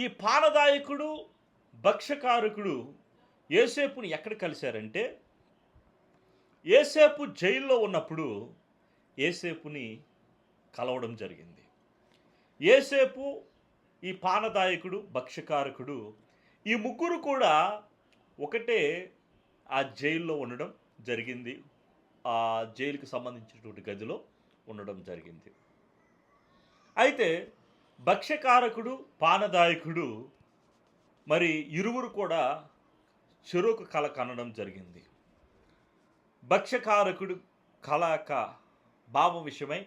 ఈ పానదాయకుడు భక్ష్యకారకుడు ఏసేపుని ఎక్కడ కలిశారంటే ఏసేపు జైల్లో ఉన్నప్పుడు ఏసేపుని కలవడం జరిగింది. ఏసేపు ఈ పానదాయకుడు భక్ష్యకారకుడు ఈ ముగ్గురు కూడా ఒకటే ఆ జైల్లో ఉండడం జరిగింది. ఆ జైలుకి సంబంధించినటువంటి గదిలో ఉండడం జరిగింది. అయితే భక్ష్యకారకుడు పానదాయకుడు మరి ఇరువురు కూడా చెరుకు కళ కనడం జరిగింది. భక్ష్యకారకుడు కళ యొక్క భావం విషయమై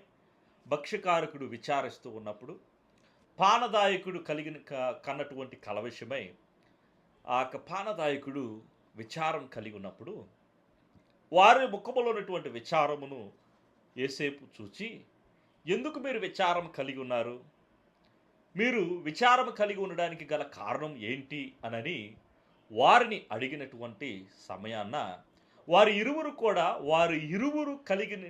భక్ష్యకారకుడు విచారిస్తూ ఉన్నప్పుడు పానదాయకుడు కలిగిన క- కన్నటువంటి కళ విషయమై ఆ యొక్క పానదాయకుడు విచారం కలిగి ఉన్నప్పుడు వారి ముఖములో ఉన్నటువంటి విచారమును ఏసేపు చూచి ఎందుకు మీరు విచారం కలిగి ఉన్నారు? మీరు విచారం కలిగి ఉండడానికి గల కారణం ఏంటి అనని వారిని అడిగినటువంటి సమయాన్న వారి ఇరువురు కూడా వారి ఇరువురు కలిగిన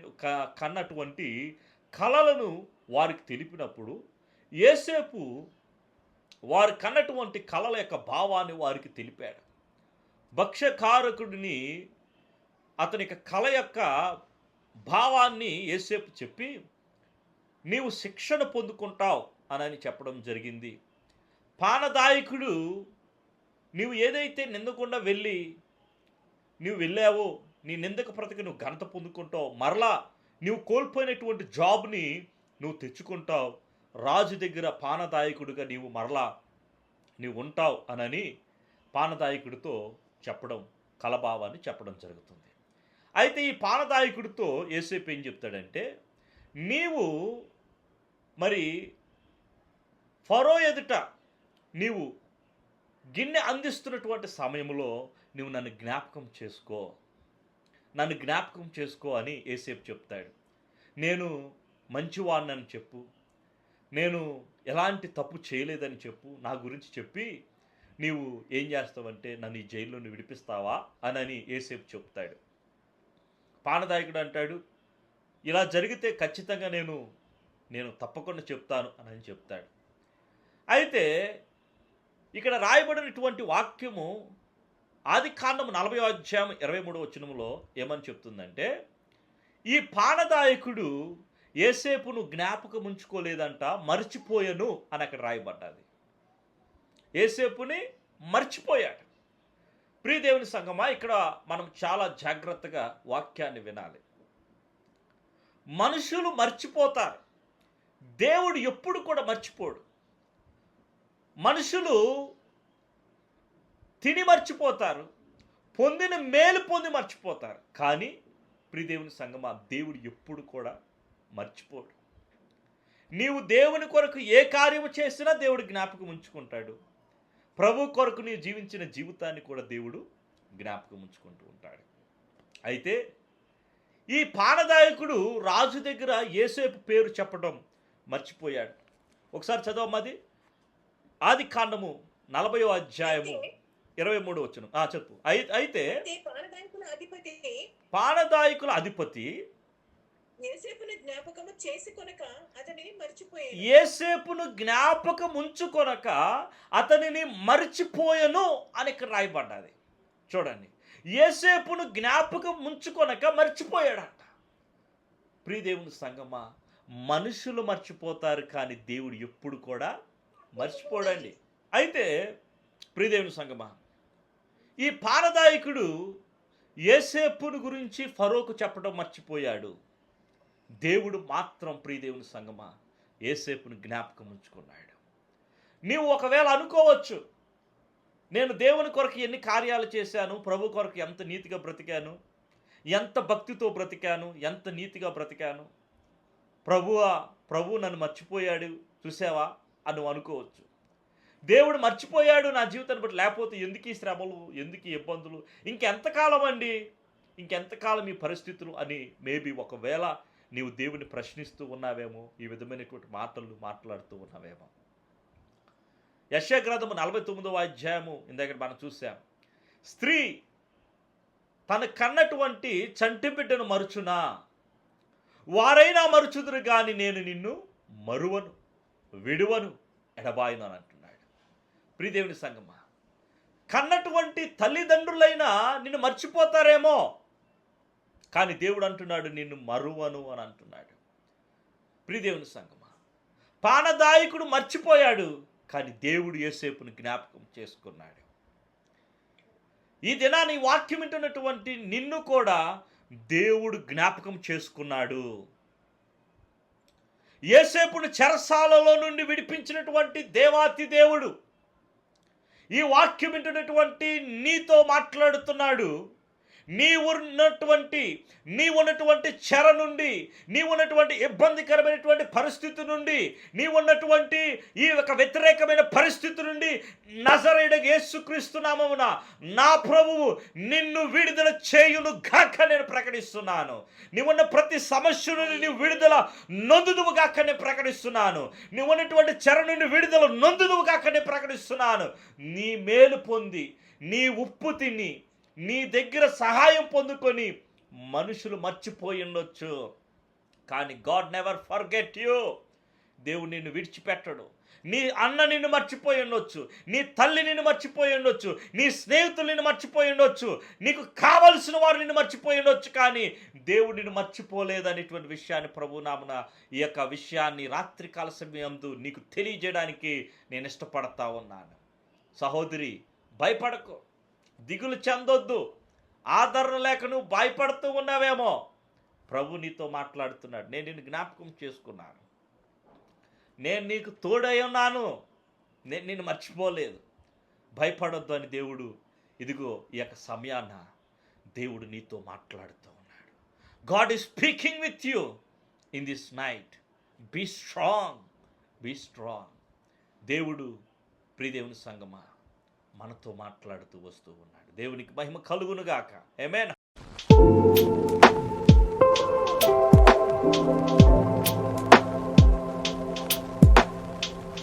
కన్నటువంటి కళలను వారికి తెలిపినప్పుడు ఏసేపు వారు కన్నటువంటి కళల యొక్క భావాన్ని వారికి తెలిపాడు. భక్ష్యకారకుడిని అతని యొక్క కళ యొక్క భావాన్ని ఏసేపు చెప్పి నీవు శిక్షణ పొందుకుంటావు అనని చెప్పడం జరిగింది. పానదాయకుడు నువ్వు ఏదైతే నిందకుండా వెళ్ళి నువ్వు వెళ్ళావో నీ నిందక ప్రతికి నువ్వు ఘనత పొందుకుంటావు మరలా నువ్వు కోల్పోయినటువంటి జాబ్ని నువ్వు తెచ్చుకుంటావు రాజు దగ్గర పానదాయకుడిగా నీవు మరలా నీవు ఉంటావు అనని పానదాయకుడితో చెప్పడం కలభావాన్ని చెప్పడం జరుగుతుంది. అయితే ఈ పానదాయకుడితో ఏసేపు ఏం చెప్తాడంటే నీవు మరి ఫరో ఎదుట నీవు గిన్నె అందిస్తున్నటువంటి సమయంలో నువ్వు నన్ను జ్ఞాపకం చేసుకో. నన్ను జ్ఞాపకం చేసుకో అని ఏసేపు చెప్తాడు. నేను మంచివాడినని చెప్పు. నేను ఎలాంటి తప్పు చేయలేదని చెప్పు. నా గురించి చెప్పి నీవు ఏం చేస్తావంటే నన్ను ఈ జైల్లో విడిపిస్తావా అని అని ఏసేపు చెప్తాడు. పానదాయకుడు అంటాడు ఇలా జరిగితే ఖచ్చితంగా నేను నేను తప్పకుండా చెప్తాను అని చెప్తాడు. అయితే ఇక్కడ రాయబడినటువంటి వాక్యము ఆది కాండం నలభై అధ్యాయం ఇరవై మూడు వచనములో ఏమని చెప్తుందంటే ఈ పానదాయకుడు ఏసేపును జ్ఞాపకం ఉంచుకోలేదంట మర్చిపోయాను అని అక్కడ రాయబడ్డది. ఏసేపుని మర్చిపోయాడు. ప్రియదేవుని సంగమా ఇక్కడ మనం చాలా జాగ్రత్తగా వాక్యాన్ని వినాలి. మనుషులు మర్చిపోతారు. దేవుడు ఎప్పుడు కూడా మర్చిపోడు. మనుషులు తిని మర్చిపోతారు పొందిన మేలు పొంది మర్చిపోతారు. కానీ ప్రిదేవుని సంగమ దేవుడు ఎప్పుడు కూడా మర్చిపోడు. నీవు దేవుని కొరకు ఏ కార్యము చేసినా దేవుడు జ్ఞాపకం ఉంచుకుంటాడు. ప్రభు కొరకు నీవు జీవించిన జీవితాన్ని కూడా దేవుడు జ్ఞాపకం ఉంచుకుంటూ ఉంటాడు. అయితే ఈ పానదాయకుడు రాజు దగ్గర ఏసేపు పేరు చెప్పడం మర్చిపోయాడు. ఒకసారి చదవమ్మది ఆది కాండము నలభై అధ్యాయము ఇరవై మూడు వచ్చును ఆ, చెప్పు. అయి- అయితే పానదాయకుల అధిపతి ఏసేపును జ్ఞాపకం ఉంచుకొనక అతనిని మర్చిపోయను అని ఇక్కడ రాయబడ్డది. చూడండి. ఏసేపును జ్ఞాపకం ఉంచుకొనక మర్చిపోయాడంట. ప్రియదేవుని సంగమా మనుషులు మర్చిపోతారు కానీ దేవుడు ఎప్పుడు కూడా మర్చిపోడండి. అయితే ప్రియదేవుని సంగమ ఈ పారదాయకుడు ఏసేపుని గురించి ఫరోకు చెప్పడం మర్చిపోయాడు. దేవుడు మాత్రం ప్రియదేవుని సంగమా ఏసేపుని జ్ఞాపకం ఉంచుకున్నాడు. నీవు ఒకవేళ అనుకోవచ్చు నేను దేవుని కొరకు ఎన్ని కార్యాలు చేశాను ప్రభు కొరకు ఎంత నీతిగా బ్రతికాను ఎంత భక్తితో బ్రతికాను ఎంత నీతిగా బ్రతికాను ప్రభువా ప్రభు నన్ను మర్చిపోయాడు చూసావా? అని అనుకోవచ్చు. దేవుడు మర్చిపోయాడు నా జీవితాన్ని బట్టి లేకపోతే ఎందుకు ఈ శ్రమలు ఎందుకు ఈ ఇబ్బందులు ఇంకెంతకాలం అండి? ఇంకెంతకాలం ఈ పరిస్థితులు అని మేబీ ఒకవేళ నీవు దేవుని ప్రశ్నిస్తూ ఉన్నావేమో ఈ విధమైనటువంటి మాటలు మాట్లాడుతూ ఉన్నావేమో. యశగ్రంథము నలభై తొమ్మిదవ అధ్యాయము ఇందాక మనం చూసాం. స్త్రీ తన కన్నటువంటి చంటి బిడ్డను మరుచునా? వారైనా మరుచుదురు కానీ నేను నిన్ను మరువను. విడువను ఎడబాయను అని అంటున్నాడు. ప్రీదేవుని సంగమ కన్నటువంటి తల్లిదండ్రులైనా నిన్ను మర్చిపోతారేమో కానీ దేవుడు అంటున్నాడు నిన్ను మరువను అని అంటున్నాడు. ప్రీదేవుని సంగమ పానదాయకుడు మర్చిపోయాడు కానీ దేవుడు ఏసేపును జ్ఞాపకం చేసుకున్నాడు. ఈ దినాన్ని వాక్యం వింటున్నటువంటి నిన్ను కూడా దేవుడు జ్ఞాపకం చేసుకున్నాడు. ఏసేపును చెరసాలలో నుండి విడిపించినటువంటి దేవాతి దేవుడు ఈ వాక్యం వింటున్నటువంటి నీతో మాట్లాడుతున్నాడు. నీ ఉన్నటువంటి నీ ఉన్నటువంటి చెర నుండి నీ ఉన్నటువంటి ఇబ్బందికరమైనటువంటి పరిస్థితి నుండి నీ ఉన్నటువంటి ఈ యొక్క వ్యతిరేకమైన పరిస్థితి నుండి నజరేడ యేసుక్రీస్తు నామమున నా ప్రభువు నిన్ను విడుదల చేయును గాక నేను ప్రకటిస్తున్నాను. నీవున్న ప్రతి సమస్య నుండి నీ విడుదల నొందుదువు గాక నేను ప్రకటిస్తున్నాను. నీవు ఉన్నటువంటి చెర నుండి విడుదల నొందుదువు గాక నేను ప్రకటిస్తున్నాను. నీ మేలు పొంది నీ ఉప్పు తిని నీ దగ్గర సహాయం పొందుకొని మనుషులు మర్చిపోయి ఉండొచ్చు. కానీ గాడ్ నెవర్ ఫర్గెట్ యూ. దేవుడు నిన్ను విడిచిపెట్టడు. నీ అన్న నిన్ను మర్చిపోయి ఉండొచ్చు. నీ తల్లి నిన్ను మర్చిపోయి ఉండొచ్చు. నీ స్నేహితులు నిన్ను మర్చిపోయి ఉండొచ్చు. నీకు కావలసిన వారు నిన్ను మర్చిపోయి ఉండొచ్చు. కానీ దేవుడు నిన్ను మర్చిపోలేదనేటువంటి విషయాన్ని ప్రభు నామన ఈ యొక్క విషయాన్ని రాత్రికాల సమయందు నీకు తెలియజేయడానికి నేను ఇష్టపడతా ఉన్నాను. సహోదరి భయపడకు. దిగులు చెందొద్దు. ఆదరణ లేక నువ్వు భయపడుతూ ఉన్నావేమో. ప్రభు నీతో మాట్లాడుతున్నాడు. నేను నిన్ను జ్ఞాపకం చేసుకున్నాను. నేను నీకు తోడై ఉన్నాను. నేను నిన్ను మర్చిపోలేదు. భయపడొద్దు అని దేవుడు ఇదిగో ఈ యొక్క సమయాన దేవుడు నీతో మాట్లాడుతూ ఉన్నాడు. God is speaking with you in this night be strong be strong దేవుడు ప్రియదేవుని సంగమా మనతో మాట్లాడుతూ వస్తూ ఉన్నాడు. దేవునికి మహిమ కలుగునుగాక. ఏమేనా